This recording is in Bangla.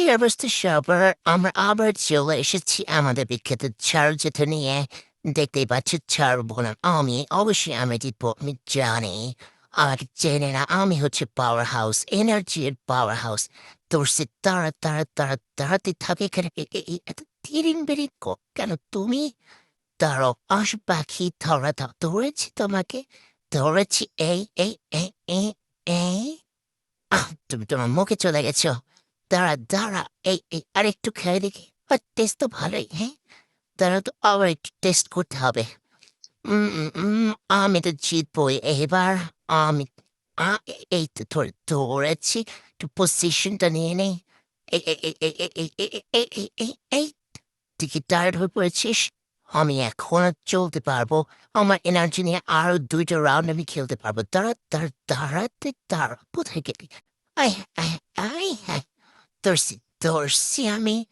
কি অবস্থা সবার আমরা আবার চলে এসেছি আমাদের বিখ্যাত যেতে নিয়ে দেখতেই পাচ্ছি ছাড় বললাম আমি অবশ্যই আমি জিতবো আমি জানি আমাকে চেনে না আমি হচ্ছে পাওয়ার হাউস এনার্জির পাওয়ার হাউস তোর সে তারা তারা তারা তাড়াতে থাকে এখানে এত তিরিং বেরিং কেন তুমি দাঁড়াও আস পাখি ধরা দাও ধরেছি তোমাকে ধরেছি এই এই এই এই এই তুমি তোমার মুখে চলে গেছো দাঁড়া দাঁড়া এই এই আর একটু খেয়ে দেখি আর টেস্ট তো ভালোই হ্যাঁ দাঁড়া তো আবার একটু টেস্ট করতে হবে আমি তো জিতবই এবার আমি এই তো ধরে ধরেছি একটু পজিশনটা নিয়ে নেই এই হয়ে পড়েছিস আমি এখন চলতে পারব আমার এনার্জি নিয়ে আরও দুইটা রাউন্ড আমি খেলতে পারব দাঁড়া দাঁড়া দাঁড়াতে দাঁড়া কোথায় গেলি আয় আয় Torci, Torciami